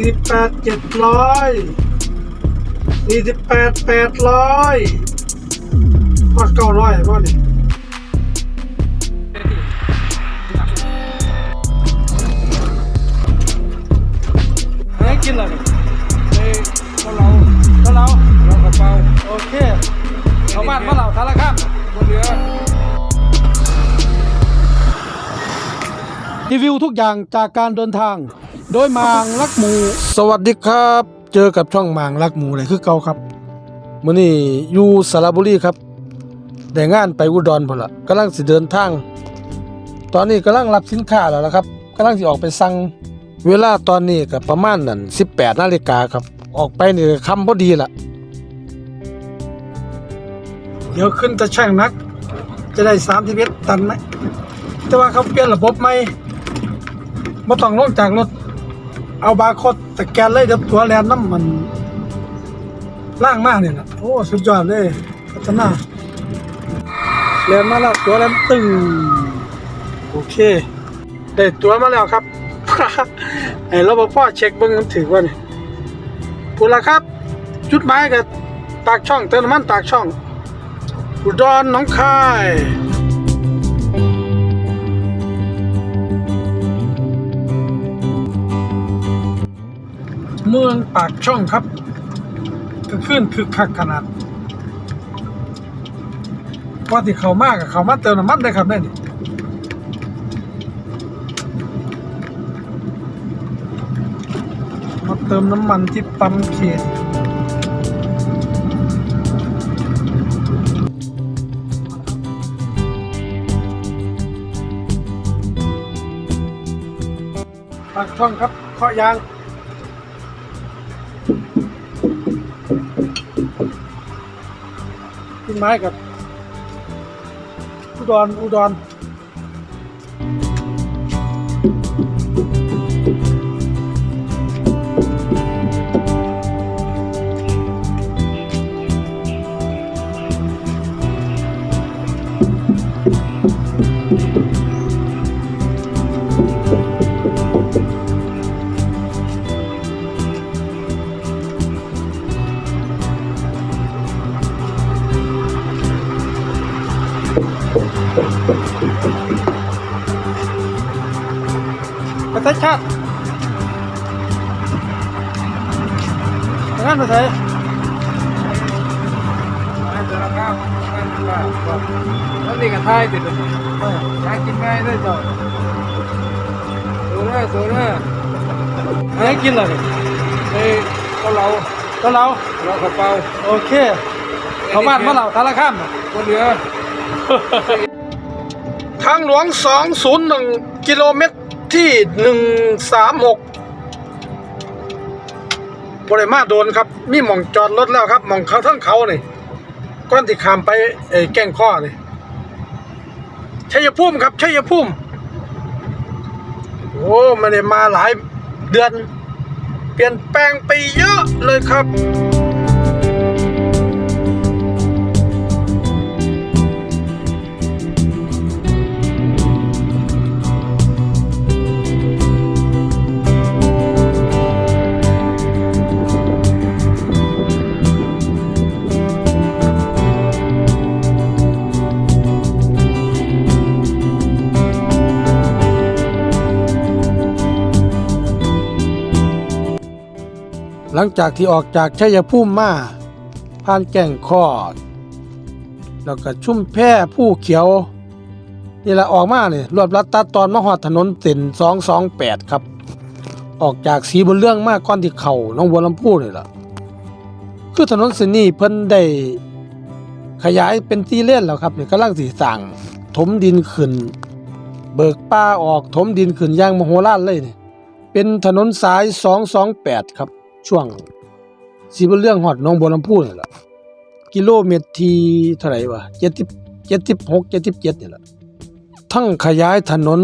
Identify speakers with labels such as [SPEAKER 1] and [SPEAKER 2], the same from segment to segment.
[SPEAKER 1] สี่แปดเจ็ดร้อยสี่สิบแปดแปดร้อยพอดเก้าร้อยพอดิ
[SPEAKER 2] เฮ้ยกินอะไรเฮ้ยก็เราก็เราเรากระเป๋า
[SPEAKER 1] โอเค
[SPEAKER 2] ชาวบ้านก็เราทาระข้ามบนเรือ
[SPEAKER 1] รีวิวทุกอย่างจากการเดินทาง โดยมางลักหมู สวัสดีครับ เจอกับช่องมางลักหมูเลยคือเก่าครับมื้อนี้อยู่สระบุรีครับได้งานไปอุดรพุ่นละกำลังสิเดินทาง ตอนนี้กำลังรับสินค้าแล้วละครับกำลังสิออกไปสั่งเวลาตอนนี้ก็ประมาณนั่น18นาฬิกาครับ ออกไปนี่ค่ำพอดีละเดี๋ยวขึ้นตะช่างนัก จะได้31ตันไหมแต่ว่าเขาเปลี่ยนระบบใหม่บ่ต้องลงจากรถ เอาบาร์โค้ดสแกนเลยเดี๋ยวตัวแลนน้ำมันล่างมากเนี่ยนะโอ้ สุดยอดเลย พัฒนาแลนมาแล้วตัวแลนตึงโอเค ได้ตัวมาแล้วครับ ไอ้รปภเช็คเบิ้งถือว่านี่พูดละครับ จุดหมายกับปากช่องเติมน้ำมันปากช่องอุดรหน้องคาย มืองปากช่องครับก็ขึ้นคือคักขนาดว่าที่เขามากกับเขามาเติมน้ำมันได้ครับได้นี่มาเติมน้ำมันที่ปั๊มเขตปากช่องครับเคาะยาง นไม้กับอุดรอุดร ชาติงาน
[SPEAKER 2] ไปไหนั่นว่าแล้วนี่กันท้ายติดเลยอยากกินง่ายได้จ้ะโซเล่โซเล่
[SPEAKER 1] กินอะไร
[SPEAKER 2] เฮ้ยก็เรา
[SPEAKER 1] ก็เรา
[SPEAKER 2] เรากระเป๋า
[SPEAKER 1] โอเคเขาบ้านมาเราทาระข้าม
[SPEAKER 2] บนเรือ
[SPEAKER 1] ทางหลวง 201 กิโลเมตร ที่136บริมาโดนครับ มีหม่องจอดรถแล้วครับหม่องเขาทั้งเขานี่ก้อนที่ขามไปเอ่อแก้งข้อนี่ชัยภูมิครับชัยภูมิโอ้ไม่ได้มาหลายเดือน เปลี่ยนแปลงไปเยอะเลยครับ หลังจากที่ออกจากชัยภูมิมาผ่านแก่งข้อแล้วก็ชุ่มแพร่ผู้เขียว นี่แหละออกมาเนี่ยรวบรัดตัดตอนมหอดถนนเส้นสองสองแปดครับ ออกจากสีบนเรื่องมากก้อนที่เขาน้องบัวลำพูนี่แหละคือถนนเส้นนี้เพิ่นได้ขยายเป็นที่เล่นแล้วครับนี่กำลังสีสั่งถมดินขึ้น เบิกป้าออกถมดินขึ้นย่างมโหฬารเลยเนี่ยเป็นถนนสาย 228 ครับ ช่วงสีบนเรื่องหอดหน้องบัวลำพูนี่แหละกิโลเมตรที่เท่าไหร่วะ70 76 77นี่แหละทั้งขยายถนน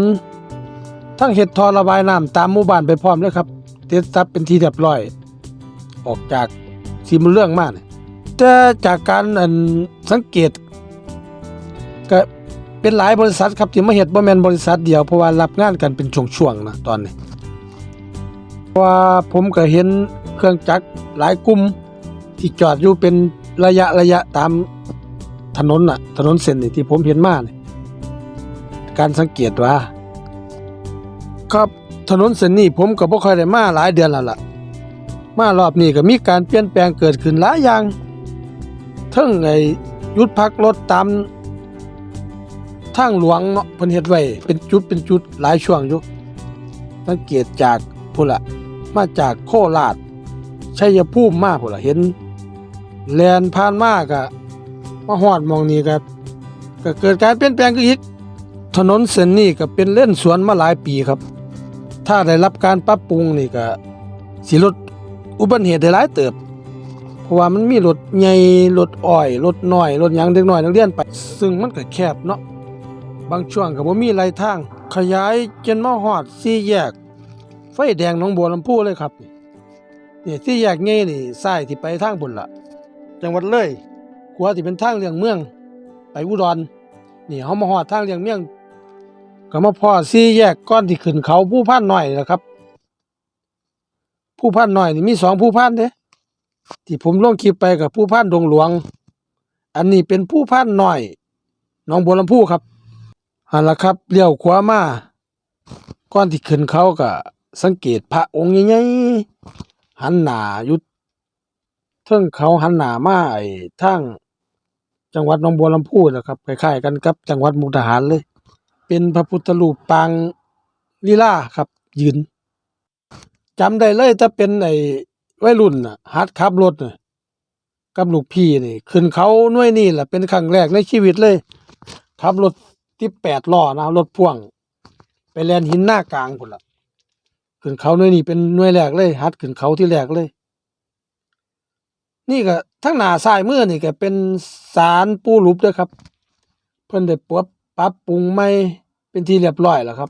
[SPEAKER 1] ทั้งเฮ็ดทอระบายน้ำตามหมู่บ้านไปพร้อมเลยครับเต็ดซับเป็นที่เรียบร้อย ออกจากสีบนเรื่องมาเนี่ยแต่จากการอันสังเกตก็เป็นหลายบริษัทครับที่มาเฮ็ดบ่แมนบริษัทเดียวเพราะว่ารับงานกันเป็นช่วงๆนะตอนนี้ว่าผมก็เห็น เครื่องจักรหลายกลุ่มที่จอดอยู่เป็นระยะระยะตามถนนน่ะ ถนนเส้นนี่ที่ผมเห็นมาเนี่ยการสังเกตว่า ครับถนนเส้นนี้ผมก็บ่ค่อยได้มาหลายเดือนแล้วล่ะ มารอบนี้ก็มีการเปลี่ยนแปลงเกิดขึ้นหลายอย่างทั้งไอ้หยุดพักรถตามทางหลวงเนาะเพิ่นเฮ็ดไว้เป็นจุดเป็นจุดหลายช่วงอยู่สังเกตจากพุ่นละมาจากโคราช ชัยภูมิมาพุ่นละเห็นแลนผ่านมาก็มาฮอดหมองนี้ก็ก็เกิดการเปลี่ยนแปลงขึ้นอีก ถนนเส้นนี้ก็เป็นเล่นสวนมาหลายปีครับ ถ้าได้รับการปรับปรุงนี่ก็สิลดอุบัติเหตุได้หลายเติบ เพราะว่ามันมีรถใหญ่รถอ้อยรถน้อยรถหยังเด็กน้อยนักเรียนไป ซึ่งมันก็แคบเนาะบางช่วงก็บ่มีไหลทาง ขยายจนมาฮอดสี่แยก ไฟแดงหนองบัวลำพูเลยครับ นี่สี่แยกใหญ่นี่ซ้ายที่ไปทางบนละจังหวัดเลยขวาที่เป็นทางเลี่ยงเมือง ไปอุดรนี่เฮามาฮอดทางเลี่ยงเมืองก็มาพอสี่แยกก้อนที่ขึ้นเขาผู้พันหน่อยนะครับ ผู้พันหน่อยนี่มีสองผู้พันเด้ที่ผมลงคลิปไปกับผู้พันดงหลวง อันนี้เป็นผู้พันหน่อยน้องบัวลำพูครับหันละครับเลี้ยวขวามาก้อนที่ขึ้นเขาก็สังเกตพระองค์ใหญ่ หันหน้าอยุดเทิงเขาหันหน้ามาไอ้ทางจังหวัดหนองบัวลำพูนะครับคล้ายๆกันกับจังหวัดมุกดาหารเลย เป็นพระพุทธรูปปางลีลาครับ ยืนจำได้เลยถ้าเป็นไอ้วัยรุ่นน่ะหัดขับรถน่ะกับลูกพี่นี่ขึ้นเขาหน่วยนี่แหละเป็นครั้งแรกในชีวิตเลยขับรถที่แปดล้อนะรถพ่วง ไปแลนหินหน้ากลางพุ่นละ ขึ้นเขาหน่วยนี่เป็นหน่วยแรกเลย หัดขึ้นเขาที่แรกเลย นี่ก็ทั้งหน้าซ้ายมือนี่ก็เป็นศาลปู่หลุบด้วยครับ เพิ่นได้ปรับปรับปรุงใหม่เป็นที่เรียบร้อยแล้วครับ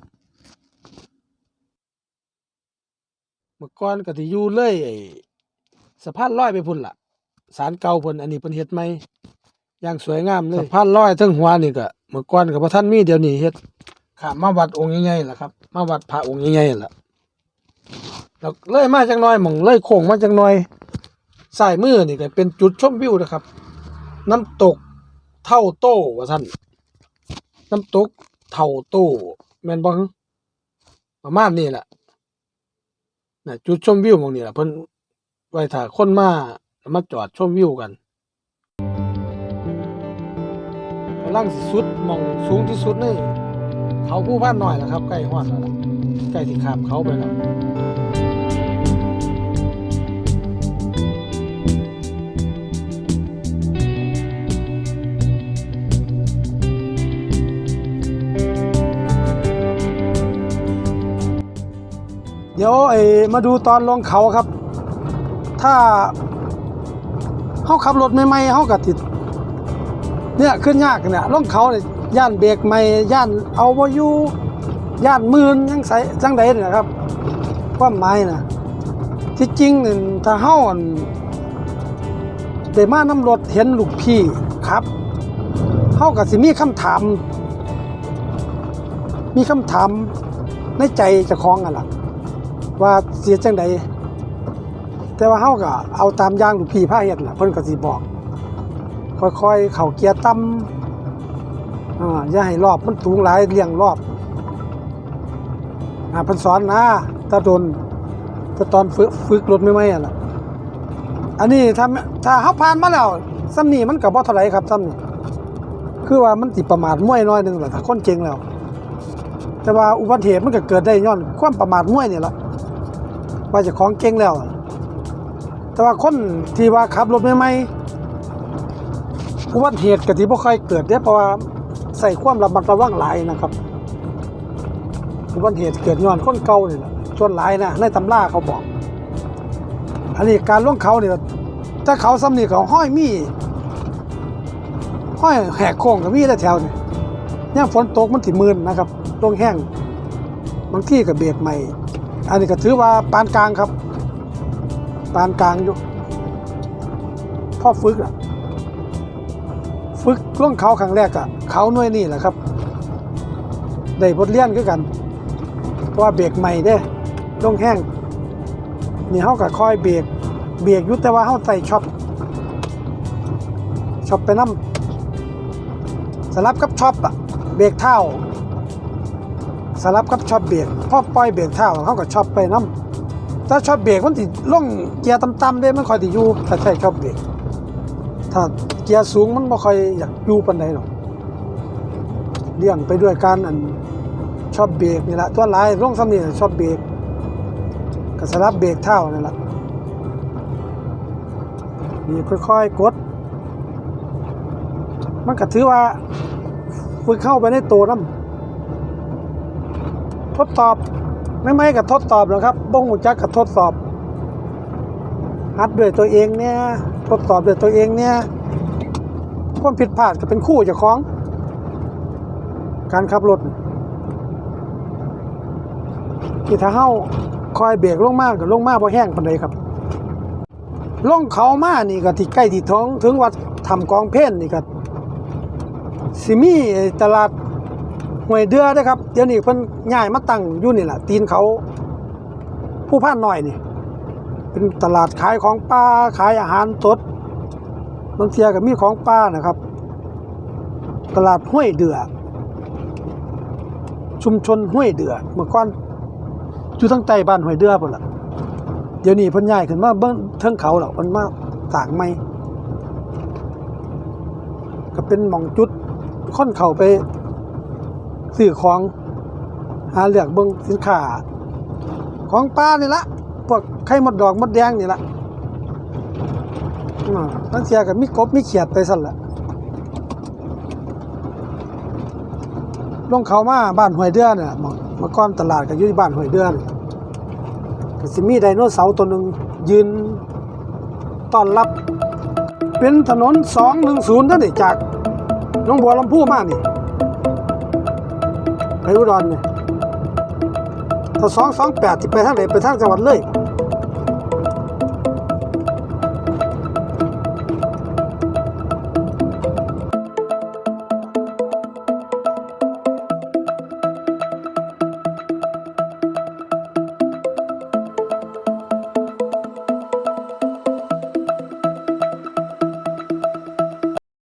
[SPEAKER 1] เมื่อก่อนก็สิอยู่เลยไอ้สะพานลอยไปพุ่นล่ะศาลเก่าพิ่นอันนี้เพิ่นเฮ็ดใหม่อย่างสวยงามเลยสะพานลอยทั้งหัวนี่ก็เมื่อก่อนก็บ่ทันมีเดี๋ยวนี้เฮ็ดข้ามมาวัดองค์ใหญ่ๆล่ะครับ มาวัดพระองค์ใหญ่ๆล่ะ แล้วเลยมาจักหน่อยหม่องเลยโค้งมาจักหน่อยซ้ายมือนี่ก็เป็นจุดชมวิวนะครับ น้ำตกเท่าโต้ว่าซั่นน้ำตกเท่าโต้แมนบ่ฮึประมาณนี้แหละน่ะจุดชมวิวมองนี้ล่ะเพิ่นไว้ถ้าคนมามาจอดชมวิวกันกำลังสุดมองสูงที่สุดในเขาผู้พานหน้อยแล้วครับใกล้ฮอดแล้วใกล้สิขามเขาไปแล้ว ดี๋ยวไอ้มาดูตอนลงเขาครับ ถ้าเฮาขับรถใหม่ๆเฮาก็ติด เนี่ยขึ้นยากเนี่ยลงเขาเนี่ยย่านเบรกใหม่ย่านเอาบ่อยู่ย่านมืนยังใส่จังใดเนี่ยครับความหมายนะที่จริงนี่ถ้าเฮาอั่นได้มาน้ำรถเห็นลูกพี่ครับเฮาก็สิมีคำถาม มีคำถามในใจเจ้าของกันล่ะ ว่าเสียจังใดแต่ว่าเฮาก็เอาตามอย่างลูกพี่พาเฮ็ดล่ะเพิ่นก็สิบอก ค่อยๆ เข้าเกียร์ต่ำอ่าอย่าให้รอบมันสูงหลายเลี่ยงรอบอ่าเพิ่นสอนนะถ้าโดนถ้าตอนฝึกฝึกรถใหม่ๆอะล่ะอันนี้ถ้าถ้าเฮาผ่านมาแล้วซ้ำนี้มันก็บ่เท่าไหร่ครับซ้ำนี้คือว่ามันสิประมาทมวยน้อยหนึงแหละถ้าคนเก่งแล้ว แต่ว่าอุบัติเหตุมันก็เกิดได้ย้อนความประมาทมวยนี่แหละ ว่าจะของเก่งแล้ว แต่ว่าคนที่ว่าขับรถใหม่ๆอุบัติเหตุก็ที่บ่ค่อยเกิดเด้เพราะว่าใส่ความระมัดระวังหลายนะครับอุบัติเหตุเกิดย้อนคนเก่านี่แหละชนหลายนะในตำราเขาบอก อันนี้การล่วงเขาเนี่ยถ้าเขาซ้ำนี่เขาห้อยมีห้อยแหกโค้งก็มีแต่แถวนี่ย่ามฝนตกมันสิมืนนะครับลงแห้งบางที่ก็เบรกใหม่ อันนี้ก็ถือว่าปานกลางครับ ปานกลางอยู่พ่อฝึกอะฝึกล่องเขาครั้งแรกอะเขาหน่วยนี่แหละครับได้บทเรียนคือกันเพราะว่าเบรกใหม่เด้ลงแห้งนี่เฮาก็คอยเบรกเบรกยู่แต่ว่าเฮาใส่ช็อปช็อปไปนํสลับกับช็อปอะเบรกเท้า สลับกับช็อปเบรกพอปล่อยเบรกเท้าเฮาก็ช็อปไปนํถ้าช็อปเบรกมันสิดลงเกียร์ต่ำๆเด้มันค่อยสิอยู่ถ้าใช้ช็อปเบรกถ้าเกียร์สูงมันบ่ค่อยอยากอยู่ปานใดหรอกเลี่ยงไปด้วยการอันชอปเบรกนี่แหละตัวลายลงซ้ำนี่ชอปเบรกก็สลับเบรกเท่านั่นแหละนี่ค่อยๆกด มันก็ถือว่าฝึกเข้าไปในตัวน้ำ ทดสอบไม่ไม่กับทดสอบหรอกครับบ้งหูจักกับทดสอบหัดด้วยตัวเองเนี่ยทดสอบด้วยตัวเองเนี่ยความผิดพลาดก็เป็นคู่เจ้าของ การขับรถที่ถ้าเฮ้าคอยเบรกลงมากก็ลงมาบ่แห้งปานใดครับลงเขามานี่ก็ที่ใกล้ที่ท้องถึงวัดทำกองเพนนี่ก็สิมีตลาด ห้วยเดือด้อครับ เดี๋ยวนี้เพิ่นย้ายมาตั้งอยู่นี่แหละตีนเขาผู้พานหน้อยนี่ เป็นตลาดขายของป่าขายอาหารสดบางเทียก็มีของป่านะครับ ตลาดห้วยเดือชุมชนห้วยเดือเมื่อก่อนอยู่ทั้งใต้บ้านห้วยเดือพุ่นละเดี๋ยวนี้เพิ่นย้ายขึ้นมาเบิ่งเทิงเขาแล้วเพิ่นมาสร้างใหม่ก็เป็นหม่องจุดค่อนเข้าไป ซื้อของหาเลือกเบิ่งสินค้าของป้านี่ละพวกไข่มดดอกมดแดงนี่ละตั้งเสียก็มีกบมีเขียดไปสั่นละลงเขามาบ้านห้วยเดือเนี่ยม้องเมื่อก่อนตลาดก็อยู่ที่บ้านห้วยเดือนก็สิมีไดโนเสาร์ตัวหนึ่งยืนต้อนรับ เป็นถนน 210นั่นนี่จากน้องบัวลำพูมานี่ ไปอุดรนี่ถ้า228ที่ไปทางไหนไปทางจังหวัดเลย